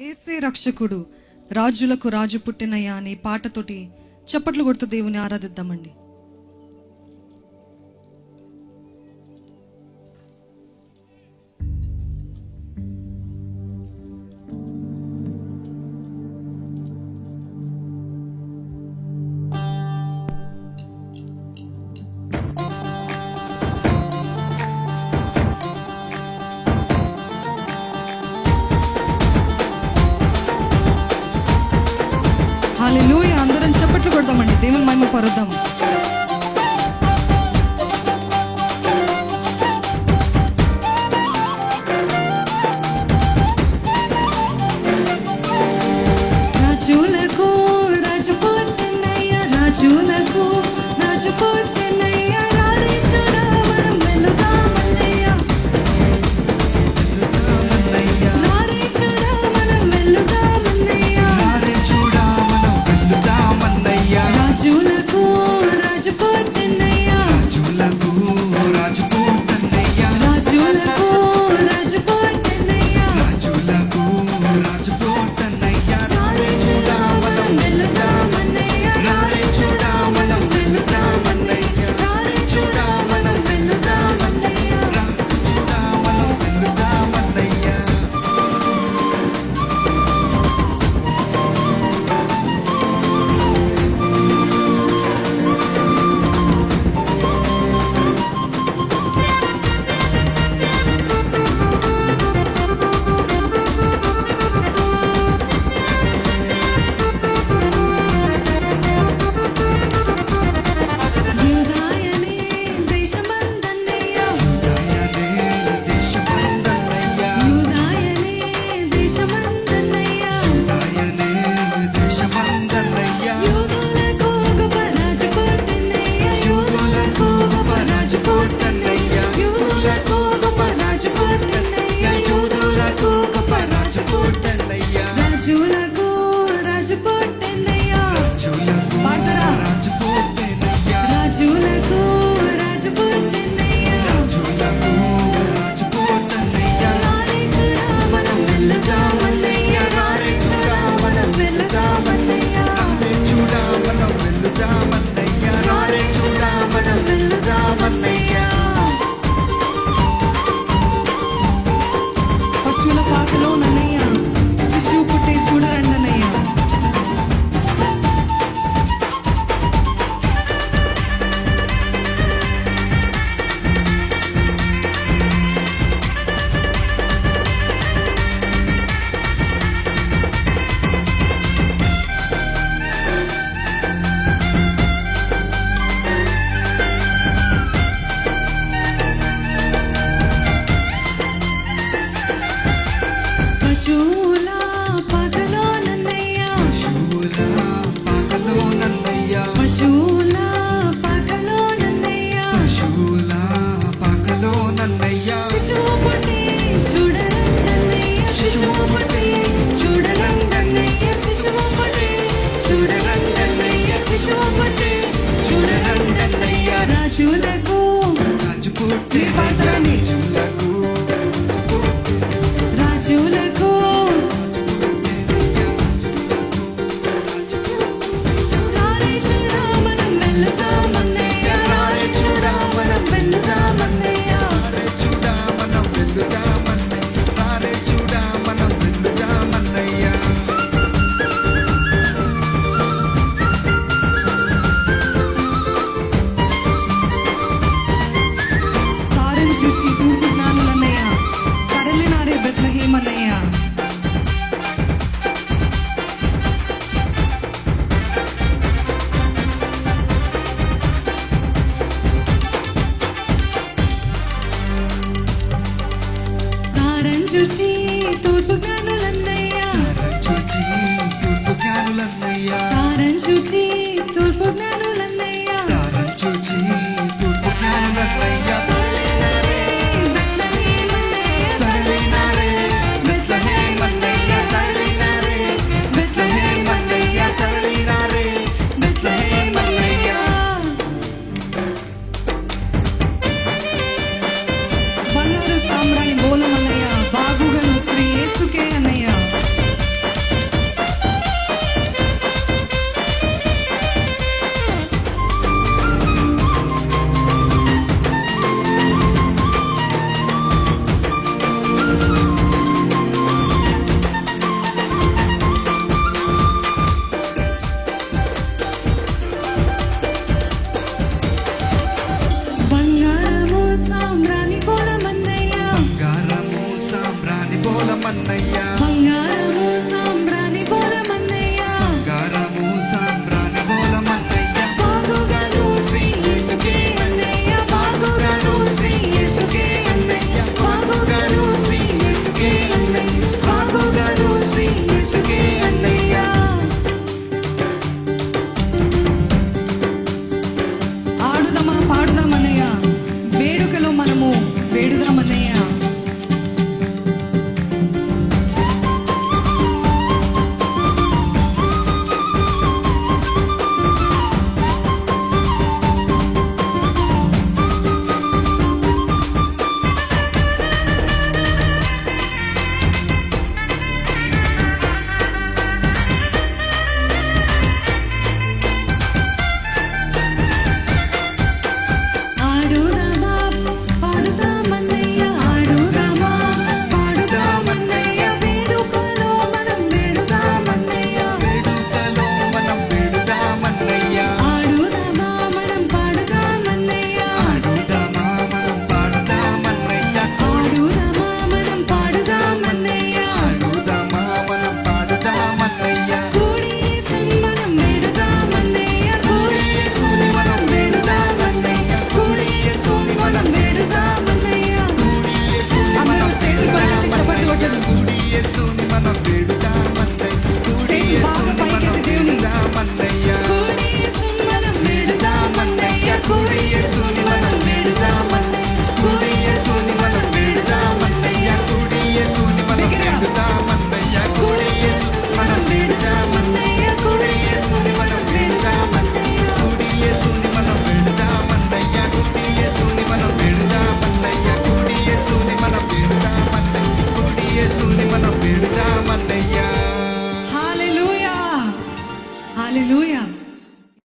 ఏసే రక్షకుడు రాజులకు రాజు పుట్టినయ్యా అనే పాటతోటి చప్పట్లు కొడుతూ దేవుని ఆరాధిద్దామండి. హాలి అందరం చప్పట్లు కొడతామండి దేవుని మహిమ పరుద్దాం. చూడరంగన్నయ్య శిశువుపటే చూడరంగన్నయ్య రాజులకు రాజుపూర్తి పాత్ర చూడ పూలమన్నయ్య బంగారము సాంబ్రాణి పూలమన్నయ్య బంగారము సాంబ్రాణి పూలమన్నయ్య బాగుగాను శ్రీ యేసుకే అన్నయ్య. బాగుగాను శ్రీ యేసుకే అన్నయ్య. బాగుగాను శ్రీ యేసుకే అన్నయ్య. బాగుగాను శ్రీ యేసుకే అన్నయ్య. ఆడుదామా పాడుదామన్నయ్య. వేడుకలో మనము వేడుదామన్నయ్య.